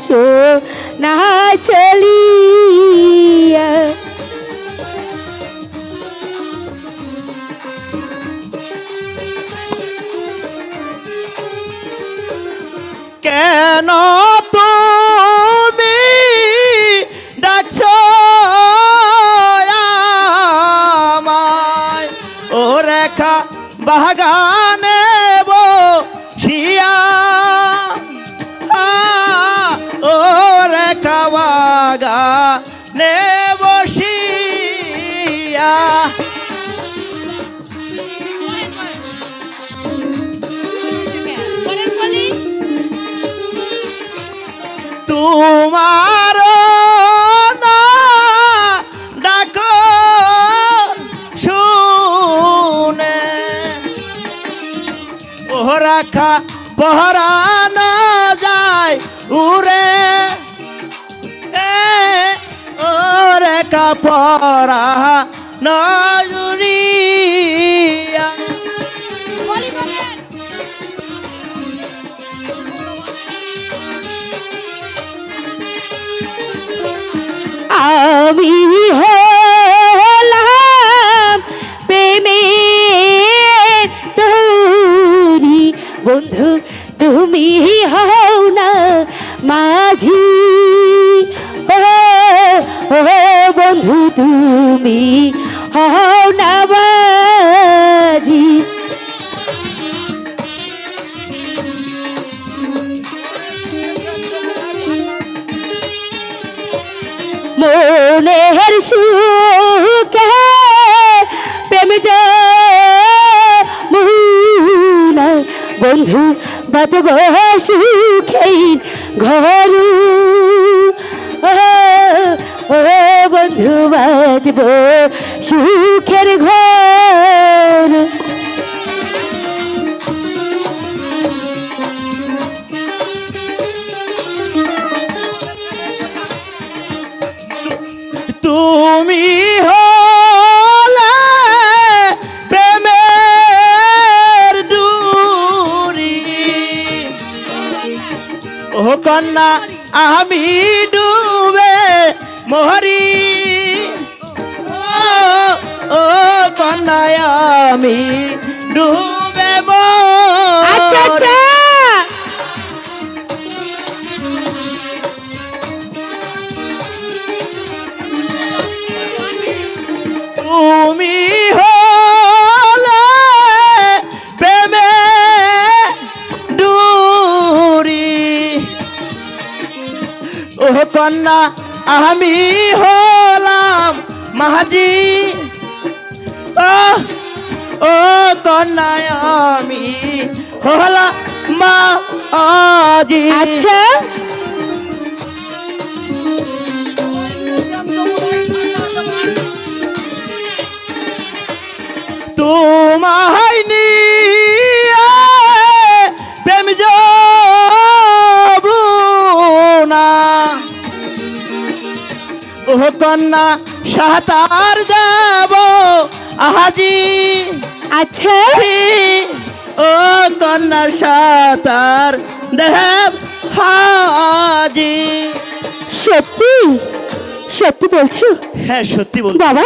আসো না চলিয়া। কেন তুমি ডাকছ আমায়? ও রেখা বাগানে। বাগানে বসিয়া তোমার না ডাকো শুনে। ও রাখা পহরা না যায় উরে এ ও রেখা পহরা আমি হলাম প্রেমের তরি বন্ধু বন্ধু বাতব সুখে ঘর। ও বন্ধু বাতব সুখের ঘর। কন্যা আমি ডুবে কন্যা আমি হলাম মাহাজি। ও কন্যা আমি হলাম মাজি আচ্ছা। ও কন্যা সাঁতার যাব আহাজি। আচ্ছা। ও কন্যার সাঁতার দেব হাজি। সত্যি? সত্যি বলছো? হ্যাঁ সত্যি বল বাবা।